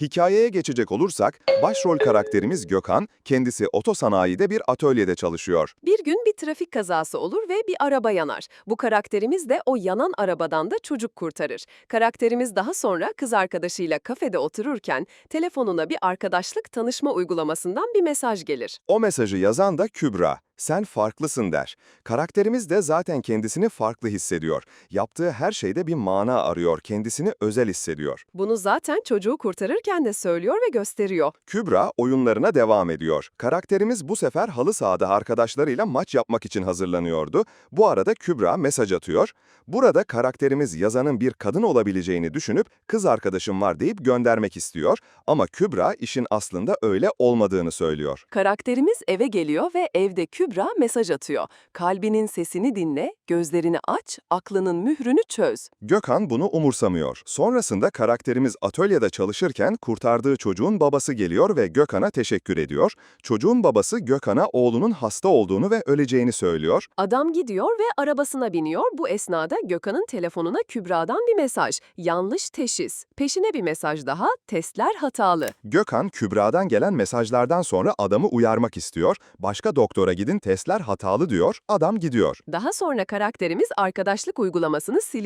Hikayeye geçecek olursak, başrol karakterimiz Gökhan, kendisi otosanayide bir atölyede çalışıyor. Bir gün bir trafik kazası olur ve bir araba yanar. Bu karakterimiz de o yanan arabadan da çocuk kurtarır. Karakterimiz daha sonra kız arkadaşıyla kafede otururken telefonuna bir arkadaşlık tanışma uygulamasından bir mesaj gelir. O mesajı yazan da Kübra. Sen farklısın der. Karakterimiz de zaten kendisini farklı hissediyor. Yaptığı her şeyde bir mana arıyor, kendisini özel hissediyor. Bunu zaten çocuğu kurtarırken de söylüyor ve gösteriyor. Kübra oyunlarına devam ediyor. Karakterimiz bu sefer halı sahada arkadaşlarıyla maç yapmak için hazırlanıyordu. Bu arada Kübra mesaj atıyor. Burada karakterimiz yazanın bir kadın olabileceğini düşünüp kız arkadaşım var deyip göndermek istiyor. Ama Kübra işin aslında öyle olmadığını söylüyor. Karakterimiz eve geliyor ve evde Kübra mesaj atıyor. Kalbinin sesini dinle, gözlerini aç, aklının mührünü çöz. Gökhan bunu umursamıyor. Sonrasında karakterimiz atölyede çalışırken kurtardığı çocuğun babası geliyor ve Gökhan'a teşekkür ediyor. Çocuğun babası Gökhan'a oğlunun hasta olduğunu ve öleceğini söylüyor. Adam gidiyor ve arabasına biniyor. Bu esnada Gökhan'ın telefonuna Kübra'dan bir mesaj. Yanlış teşhis. Peşine bir mesaj daha. Testler hatalı. Gökhan, Kübra'dan gelen mesajlardan sonra adamı uyarmak istiyor. Başka doktora gidin testler hatalı diyor, adam gidiyor. Daha sonra karakterimiz arkadaşlık uygulamasını siliyor.